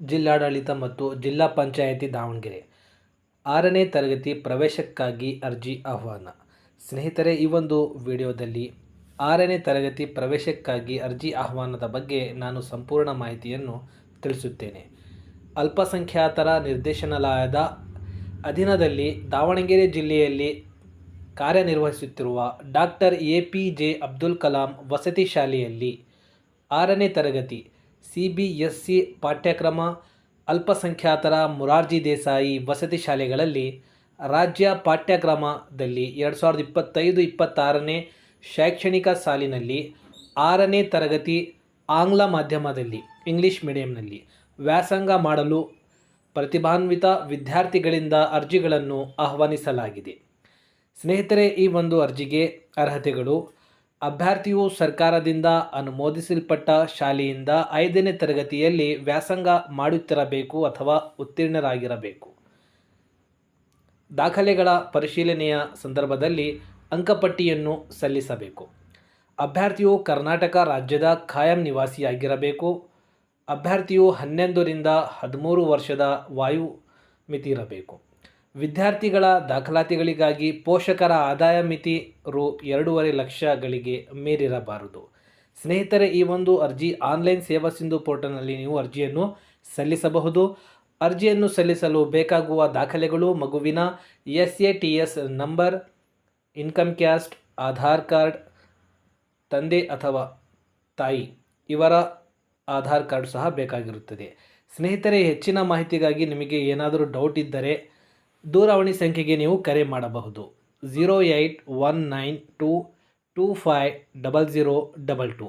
ಜಿಲ್ಲಾಡಳಿತ ಮತ್ತು ಜಿಲ್ಲಾ ಪಂಚಾಯಿತಿ ದಾವಣಗೆರೆ. ಆರನೇ ತರಗತಿ ಪ್ರವೇಶಕ್ಕಾಗಿ ಅರ್ಜಿ ಆಹ್ವಾನ. ಸ್ನೇಹಿತರೆ, ಈ ಒಂದು ವಿಡಿಯೋದಲ್ಲಿ ಆರನೇ ತರಗತಿ ಪ್ರವೇಶಕ್ಕಾಗಿ ಅರ್ಜಿ ಆಹ್ವಾನದ ಬಗ್ಗೆ ನಾನು ಸಂಪೂರ್ಣ ಮಾಹಿತಿಯನ್ನು ತಿಳಿಸುತ್ತೇನೆ. ಅಲ್ಪಸಂಖ್ಯಾತರ ನಿರ್ದೇಶನಾಲಯದ ಅಧೀನದಲ್ಲಿ ದಾವಣಗೆರೆ ಜಿಲ್ಲೆಯಲ್ಲಿ ಕಾರ್ಯನಿರ್ವಹಿಸುತ್ತಿರುವ doctor A P J Abdul Kalam ವಸತಿ ಶಾಲೆಯಲ್ಲಿ ಆರನೇ ತರಗತಿ ಸಿ ಬಿ ಎಸ್ ಸಿ ಪಾಠ್ಯಕ್ರಮ ಅಲ್ಪಸಂಖ್ಯಾತರ ಮೊರಾರ್ಜಿ ದೇಸಾಯಿ ವಸತಿ ಶಾಲೆಗಳಲ್ಲಿ ರಾಜ್ಯ ಪಾಠ್ಯಕ್ರಮದಲ್ಲಿ ಎರಡು ಸಾವಿರದ ಇಪ್ಪತ್ತೈದು ಇಪ್ಪತ್ತಾರನೇ ಶೈಕ್ಷಣಿಕ ಸಾಲಿನಲ್ಲಿ ಆರನೇ ತರಗತಿ ಆಂಗ್ಲ ಮಾಧ್ಯಮದಲ್ಲಿ, ಇಂಗ್ಲಿಷ್ ಮೀಡಿಯಂನಲ್ಲಿ ವ್ಯಾಸಂಗ ಮಾಡಲು ಪ್ರತಿಭಾನ್ವಿತ ವಿದ್ಯಾರ್ಥಿಗಳಿಂದ ಅರ್ಜಿಗಳನ್ನು ಆಹ್ವಾನಿಸಲಾಗಿದೆ. ಸ್ನೇಹಿತರೆ, ಈ ಒಂದು ಅರ್ಜಿಗೆ ಅರ್ಹತೆಗಳು ಅಭ್ಯರ್ಥಿಯು ಸರ್ಕಾರದಿಂದ ಅನುಮೋದಿಸಲ್ಪಟ್ಟ ಶಾಲೆಯಿಂದ ಐದನೇ ತರಗತಿಯಲ್ಲಿ ವ್ಯಾಸಂಗ ಮಾಡುತ್ತಿರಬೇಕು ಅಥವಾ ಉತ್ತೀರ್ಣರಾಗಿರಬೇಕು. ದಾಖಲೆಗಳ ಪರಿಶೀಲನೆಯ ಸಂದರ್ಭದಲ್ಲಿ ಅಂಕಪಟ್ಟಿಯನ್ನು ಸಲ್ಲಿಸಬೇಕು. ಅಭ್ಯರ್ಥಿಯು ಕರ್ನಾಟಕ ರಾಜ್ಯದ ಖಾಯಂ ನಿವಾಸಿಯಾಗಿರಬೇಕು. ಅಭ್ಯರ್ಥಿಯು ಹನ್ನೊಂದರಿಂದ ಹದಿಮೂರು ವರ್ಷದ ವಾಯು ಮಿತಿ ಇರಬೇಕು ವಿದ್ಯಾರ್ಥಿಗಳ ದಾಖಲಾತಿಗಳಿಗಾಗಿ ಪೋಷಕರ ಆದಾಯ ಮಿತಿ ರು ಎರಡೂವರೆ ಲಕ್ಷಗಳಿಗೆ ಮೀರಿರಬಾರದು. ಸ್ನೇಹಿತರೆ, ಈ ಒಂದು ಅರ್ಜಿ ಆನ್ಲೈನ್ ಸೇವಾ ಸಿಂಧು ಪೋರ್ಟಲ್ನಲ್ಲಿ ನೀವು ಅರ್ಜಿಯನ್ನು ಸಲ್ಲಿಸಬಹುದು. ಅರ್ಜಿಯನ್ನು ಸಲ್ಲಿಸಲು ಬೇಕಾಗುವ ದಾಖಲೆಗಳು, ಮಗುವಿನ S A T S number, income caste, Aadhaar card, ತಂದೆ ಅಥವಾ ತಾಯಿ, ಇವರ ಆಧಾರ್ ಕಾರ್ಡ್ ಸಹ ಬೇಕಾಗಿರುತ್ತದೆ. ಸ್ನೇಹಿತರೆ, ಹೆಚ್ಚಿನ ಮಾಹಿತಿಗಾಗಿ ನಿಮಗೆ ಏನಾದರೂ ಡೌಟ್ ಇದ್ದರೆ ದೂರವಾಣಿ ಸಂಖ್ಯೆಗೆ ನೀವು ಕರೆ ಮಾಡಬಹುದು. Zero eight one nine two two five double zero double two.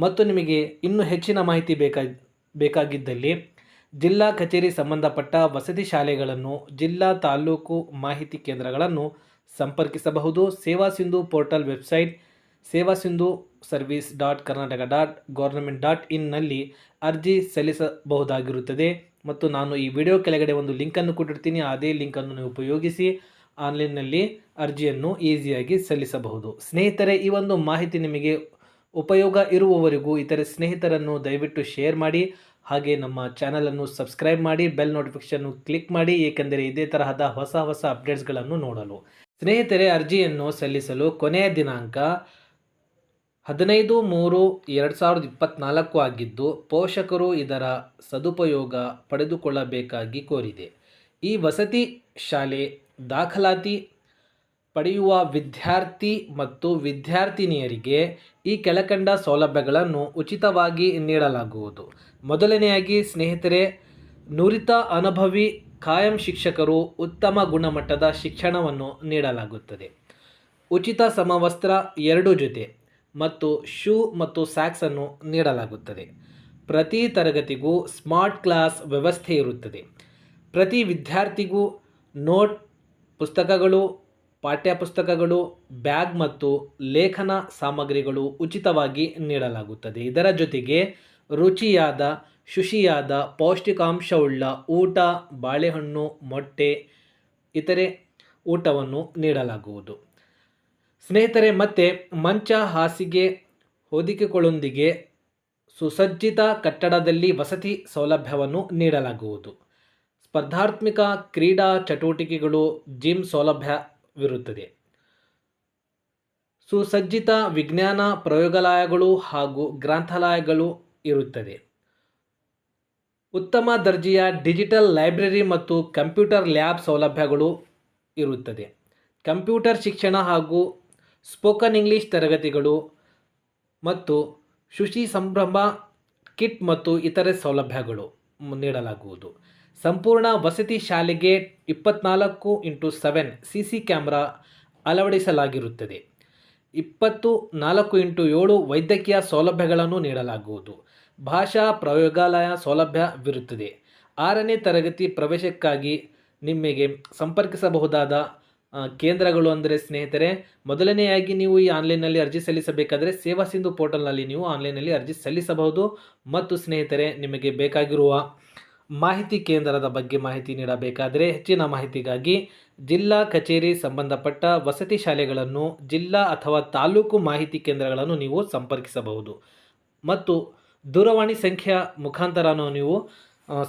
ಮತ್ತು ನಿಮಗೆ ಇನ್ನೂ ಹೆಚ್ಚಿನ ಮಾಹಿತಿ ಬೇಕಾ, ಬೇಕಾಗಿದ್ದಲ್ಲಿ ಜಿಲ್ಲಾ ಕಚೇರಿ ಸಂಬಂಧಪಟ್ಟ ವಸತಿ ಶಾಲೆಗಳನ್ನು, ಜಿಲ್ಲಾ ತಾಲೂಕು ಮಾಹಿತಿ ಕೇಂದ್ರಗಳನ್ನು ಸಂಪರ್ಕಿಸಬಹುದು. ಸೇವಾ Sindhu portal website Seva Sindhu service dot Karnataka dot government dot ಇನ್ನಲ್ಲಿ ಅರ್ಜಿ ಸಲ್ಲಿಸಬಹುದಾಗಿರುತ್ತದೆ. ಮತ್ತು ನಾನು ಈ ವಿಡಿಯೋ ಕೆಳಗಡೆ ಒಂದು ಲಿಂಕನ್ನು ಕೊಟ್ಟಿರ್ತೀನಿ, ಅದೇ ಲಿಂಕನ್ನು ನೀವು ಉಪಯೋಗಿಸಿ ಆನ್ಲೈನ್ನಲ್ಲಿ ಅರ್ಜಿಯನ್ನು ಈಸಿಯಾಗಿ ಸಲ್ಲಿಸಬಹುದು. ಸ್ನೇಹಿತರೆ, ಈ ಒಂದು ಮಾಹಿತಿ ನಿಮಗೆ ಉಪಯೋಗ ಇರುವವರೆಗೂ ಇತರೆ ಸ್ನೇಹಿತರನ್ನು ದಯವಿಟ್ಟು ಶೇರ್ ಮಾಡಿ, ಹಾಗೆ ನಮ್ಮ ಚಾನಲನ್ನು ಸಬ್ಸ್ಕ್ರೈಬ್ ಮಾಡಿ, ಬೆಲ್ ನೋಟಿಫಿಕೇಷನ್ನು ಕ್ಲಿಕ್ ಮಾಡಿ, ಏಕೆಂದರೆ ಇದೇ ತರಹದ ಹೊಸ ಹೊಸ ಅಪ್ಡೇಟ್ಸ್ಗಳನ್ನು ನೋಡಲು. ಸ್ನೇಹಿತರೆ, ಅರ್ಜಿಯನ್ನು ಸಲ್ಲಿಸಲು ಕೊನೆಯ ದಿನಾಂಕ ಹದಿನೈದು ಮೂರು ಎರಡು ಸಾವಿರದ ಇಪ್ಪತ್ತ್ನಾಲ್ಕು ಆಗಿದ್ದು ಪೋಷಕರು ಇದರ ಸದುಪಯೋಗ ಪಡೆದುಕೊಳ್ಳಬೇಕಾಗಿ ಕೋರಿದೆ. ಈ ವಸತಿ ಶಾಲೆ ದಾಖಲಾತಿ ಪಡೆಯುವ ವಿದ್ಯಾರ್ಥಿ ಮತ್ತು ವಿದ್ಯಾರ್ಥಿನಿಯರಿಗೆ ಈ ಕೆಳಕಂಡ ಸೌಲಭ್ಯಗಳನ್ನು ಉಚಿತವಾಗಿ ನೀಡಲಾಗುವುದು. ಮೊದಲನೆಯಾಗಿ ಸ್ನೇಹಿತರೆ, ನುರಿತ ಅನುಭವಿ ಕಾಯಂ ಶಿಕ್ಷಕರು ಉತ್ತಮ ಗುಣಮಟ್ಟದ ಶಿಕ್ಷಣವನ್ನು ನೀಡಲಾಗುತ್ತದೆ. ಉಚಿತ ಸಮವಸ್ತ್ರ ಎರಡು ಜೊತೆ. ಮತ್ತು ಶೂ ಮತ್ತು ಸ್ಯಾಕ್ಸನ್ನು ನೀಡಲಾಗುತ್ತದೆ. ಪ್ರತಿ ತರಗತಿಗೂ ಸ್ಮಾರ್ಟ್ ಕ್ಲಾಸ್ ವ್ಯವಸ್ಥೆ ಇರುತ್ತದೆ. ಪ್ರತಿ ವಿದ್ಯಾರ್ಥಿಗೂ ನೋಟ್ ಪುಸ್ತಕಗಳು ಪಾಠ್ಯಪುಸ್ತಕಗಳು ಬ್ಯಾಗ್ ಮತ್ತು ಲೇಖನ ಸಾಮಗ್ರಿಗಳು ಉಚಿತವಾಗಿ ನೀಡಲಾಗುತ್ತದೆ. ಇದರ ಜೊತೆಗೆ ರುಚಿಯಾದ, ಶುಚಿಯಾದ, ಪೌಷ್ಟಿಕಾಂಶವುಳ್ಳ ಊಟ, ಬಾಳೆಹಣ್ಣು, ಮೊಟ್ಟೆ, ಇತರೆ ಊಟವನ್ನು ನೀಡಲಾಗುವುದು. ಸ್ನೇಹಿತರೆ, ಮತ್ತೆ ಮಂಚ ಹಾಸಿಗೆ ಹೊದಿಕೆಗಳೊಂದಿಗೆ ಸುಸಜ್ಜಿತ ಕಟ್ಟಡದಲ್ಲಿ ವಸತಿ ಸೌಲಭ್ಯವನ್ನು ನೀಡಲಾಗುವುದು. ಸ್ಪರ್ಧಾತ್ಮಕ ಕ್ರೀಡಾ ಚಟುವಟಿಕೆಗಳು ಜಿಮ್ ಸೌಲಭ್ಯವಿರುತ್ತದೆ. ಸುಸಜ್ಜಿತ ವಿಜ್ಞಾನ ಪ್ರಯೋಗಾಲಯಗಳು ಹಾಗೂ ಗ್ರಂಥಾಲಯಗಳು ಇರುತ್ತದೆ. ಉತ್ತಮ ದರ್ಜೆಯ ಡಿಜಿಟಲ್ ಲೈಬ್ರರಿ ಮತ್ತು ಕಂಪ್ಯೂಟರ್ ಲ್ಯಾಬ್ ಸೌಲಭ್ಯಗಳು ಇರುತ್ತದೆ. ಕಂಪ್ಯೂಟರ್ ಶಿಕ್ಷಣ ಹಾಗೂ ಸ್ಪೋಕನ್ ಇಂಗ್ಲೀಷ್ ತರಗತಿಗಳು ಮತ್ತು ಶುಚಿ ಸಂಭ್ರಮ, ಕಿಟ್ ಮತ್ತು ಇತರೆ ಸೌಲಭ್ಯಗಳು ನೀಡಲಾಗುವುದು. ಸಂಪೂರ್ಣ ವಸತಿ ಶಾಲೆಗೆ ಇಪ್ಪತ್ನಾಲ್ಕು into seven C C camera ಅಳವಡಿಸಲಾಗಿರುತ್ತದೆ. ಇಪ್ಪತ್ತು ನಾಲ್ಕು ಇಂಟು ಏಳು ವೈದ್ಯಕೀಯ ಸೌಲಭ್ಯಗಳನ್ನು ನೀಡಲಾಗುವುದು. ಭಾಷಾ ಪ್ರಯೋಗಾಲಯ ಸೌಲಭ್ಯವಿರುತ್ತದೆ ಆರನೇ ತರಗತಿ ಪ್ರವೇಶಕ್ಕಾಗಿ ನಿಮಗೆ ಸಂಪರ್ಕಿಸಬಹುದಾದ ಕೇಂದ್ರಗಳು ಅಂದರೆ ಸ್ನೇಹಿತರೆ, ಮೊದಲನೆಯಾಗಿ ನೀವು ಈ ಆನ್ಲೈನ್ನಲ್ಲಿ ಅರ್ಜಿ ಸಲ್ಲಿಸಬೇಕಾದರೆ ಸೇವಾ ಸಿಂಧು ಪೋರ್ಟಲ್ನಲ್ಲಿ ನೀವು ಆನ್ಲೈನ್ನಲ್ಲಿ ಅರ್ಜಿ ಸಲ್ಲಿಸಬಹುದು. ಮತ್ತು ಸ್ನೇಹಿತರೆ, ನಿಮಗೆ ಬೇಕಾಗಿರುವ ಮಾಹಿತಿ ಕೇಂದ್ರದ ಬಗ್ಗೆ ಮಾಹಿತಿ ನೀಡಬೇಕಾದರೆ ಹೆಚ್ಚಿನ ಮಾಹಿತಿಗಾಗಿ ಜಿಲ್ಲಾ ಕಚೇರಿ ಸಂಬಂಧಪಟ್ಟ ವಸತಿ ಶಾಲೆಗಳನ್ನು, ಜಿಲ್ಲಾ ಅಥವಾ ತಾಲೂಕು ಮಾಹಿತಿ ಕೇಂದ್ರಗಳನ್ನು ನೀವು ಸಂಪರ್ಕಿಸಬಹುದು. ಮತ್ತು ದೂರವಾಣಿ ಸಂಖ್ಯೆಯ ಮುಖಾಂತರನೂ ನೀವು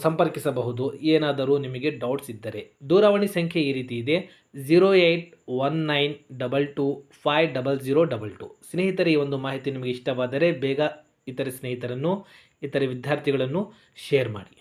ಸಂಪರ್ಕಿಸಬಹುದು. ಏನಾದರೂ ನಿಮಗೆ ಡೌಟ್ಸ್ ಇದ್ದರೆ. ದೂರವಾಣಿ ಸಂಖ್ಯೆ ಈ ರೀತಿ ಇದೆ. Zero eight one nine double two five double zero double two ಸ್ನೇಹಿತರೆ, ಈ ಒಂದು ಮಾಹಿತಿ ನಿಮಗೆ ಇಷ್ಟವಾದರೆ ಬೇಗ ಇತರೆ ಸ್ನೇಹಿತರನ್ನು, ಇತರೆ ವಿದ್ಯಾರ್ಥಿಗಳನ್ನು ಶೇರ್ ಮಾಡಿ.